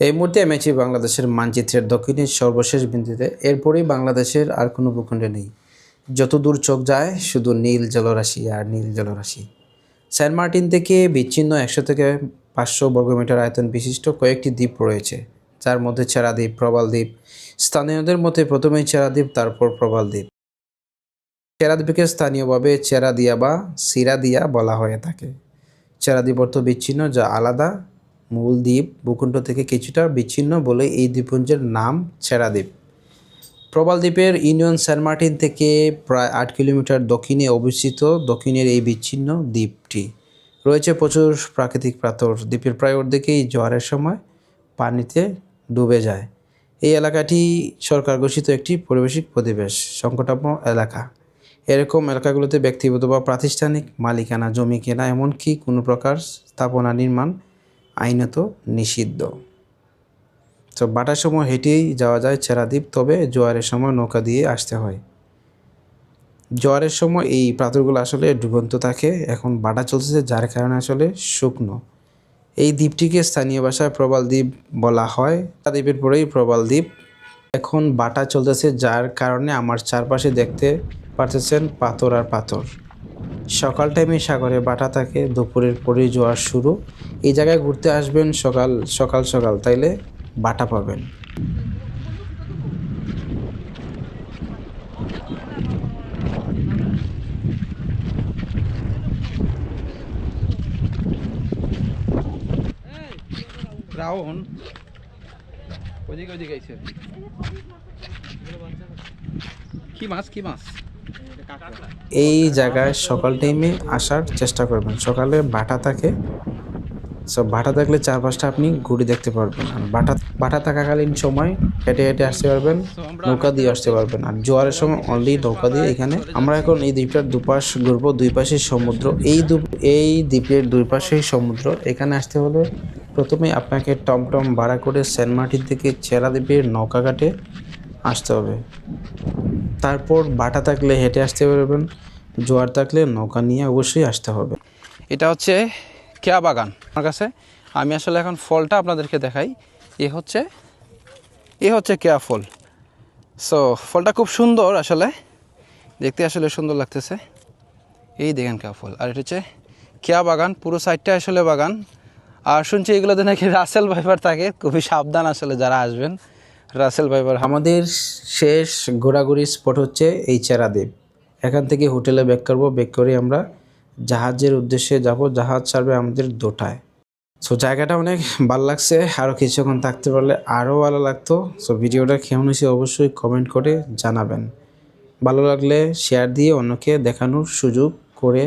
এই মুহূর্তে আমি আছি বাংলাদেশের মানচিত্রের দক্ষিণের সর্বশেষ বিন্দুতে। এরপরেই বাংলাদেশের আর কোনো ভূখণ্ডে নেই। যত দূর চোখ যায়, শুধু নীল জলরাশি আর নীল জলরাশি। সেন্ট মার্টিন থেকে বিচ্ছিন্ন একশো থেকে পাঁচশো বর্গমিটার আয়তন বিশিষ্ট কয়েকটি দ্বীপ রয়েছে, যার মধ্যে চেরাদ্বীপ প্রবাল দ্বীপ। স্থানীয়দের মতে প্রথমেই চেরাদ্বীপ তারপর প্রবাল দ্বীপ। চেরাদ্বীপকে স্থানীয়ভাবে চেরাদিয়া বা সিরাদিয়া বলা হয়ে থাকে। চেরাদ্বীপ অর্থ বিচ্ছিন্ন, যা আলাদা। মূল দ্বীপ ভূখণ্ড থেকে কিছুটা বিচ্ছিন্ন বলে এই দ্বীপপুঞ্জের নাম ছেড়াদ্বীপ। প্রবাল দ্বীপের ইউনিয়ন সেন্ট মার্টিন থেকে প্রায় আট কিলোমিটার দক্ষিণে অবস্থিত দক্ষিণের এই বিচ্ছিন্ন দ্বীপটি। রয়েছে প্রচুর প্রাকৃতিক প্রাতর দ্বীপের প্রায় অর্ধেকেই জোয়ারের সময় পানিতে ডুবে যায়। এই এলাকাটি সরকার ঘোষিত একটি পরিবেশিক প্রতিবেশ সংকটাপন্ন এলাকা। এরকম এলাকাগুলোতে ব্যক্তিগত বা প্রাতিষ্ঠানিক মালিকানা, জমি কেনা, এমনকি কোনো প্রকার স্থাপনা নির্মাণ আইনত নিষিদ্ধ। তো বাটার সময় হেঁটেই যাওয়া যায় চেরাদ্বীপ তবে জোয়ারের সময় নৌকা দিয়ে আসতে হয়। জোয়ারের সময় এই পাথরগুলো আসলে ডুবন্ত থাকে, এখন বাটা চলতেছে, যার কারণে আসলে শুকনো। এই দ্বীপটিকে স্থানীয় ভাষায় প্রবাল দ্বীপ বলা হয়। তা দ্বীপের পরেই প্রবাল দ্বীপ। এখন বাটা চলতেছে, যার কারণে আমার চারপাশে দেখতে পারতেছেন পাথর আর পাথর। সকাল টাইমে সাগরে বাটা থাকে, দুপুরের পরে জোয়ার শুরু। এই জায়গায় ঘুরতে আসবেন সকাল সকাল সকাল, তাইলে বাটা পাবেন। কি মাছ কি মাছ? এই জায়গায় সকাল টাইমে আসার চেষ্টা করবেন। সকালে বাটা থাকে। সব বাটা থাকলে চারপাশটা আপনি ঘুরে দেখতে পারবেন। আর বাটা বাটা থাকাকালীন সময় হেঁটে হেঁটে আসতে পারবেন, নৌকা দিয়ে আসতে পারবেন। আর জোয়ারের সময় অনলি নৌকা দিয়ে এখানে আমরা এখন এই দ্বীপটার দুপাশ ঘুরবো দুই পাশে সমুদ্র। এই এই দ্বীপের দুই পাশেই সমুদ্র। এখানে আসতে হলে প্রথমে আপনাকে টমটম ভাড়া করে সেন্ট থেকে চেরা দ্বীপের নৌকা ঘাটে আসতে হবে। তারপর বাটা থাকলে হেঁটে আসতে পারবেন, জোয়ার থাকলে নৌকা নিয়ে অবশ্যই আসতে হবে। এটা হচ্ছে কেয়া বাগান। আমার কাছে আমি আসলে এখন ফলটা আপনাদেরকে দেখাই। এ হচ্ছে এ হচ্ছে কেয়া ফল। সো ফলটা খুব সুন্দর আসলে। দেখতে আসলে সুন্দর লাগতেছে। এই দেখেন কেয়া ফল। আর এটা হচ্ছে কেয়া বাগান, পুরো সাইডটা আসলে বাগান। আর শুনছি এগুলোতে নাকি রাসেল ভাইবার থাকে, খুবই সাবধান আসলে যারা আসবেন। রাসেল ভাইবার আমাদের শেষ ঘোরাঘুরি স্পট হচ্ছে এই চেরাদ্বীপ। এখান থেকে হোটেলে ব্যাক করব ব্যাক করে আমরা জাহাজের উদ্দেশ্যে যাব। জাহাজ ছাড়বে আমাদের দোটায়। সো জায়গাটা অনেক ভালো লাগছে আরও কিছুক্ষণ থাকতে পারলে আরও ভালো লাগতো। সো ভিডিওটা কেমন হয়েছে অবশ্যই কমেন্ট করে জানাবেন। ভালো লাগলে শেয়ার দিয়ে অন্যকে দেখানোর সুযোগ করে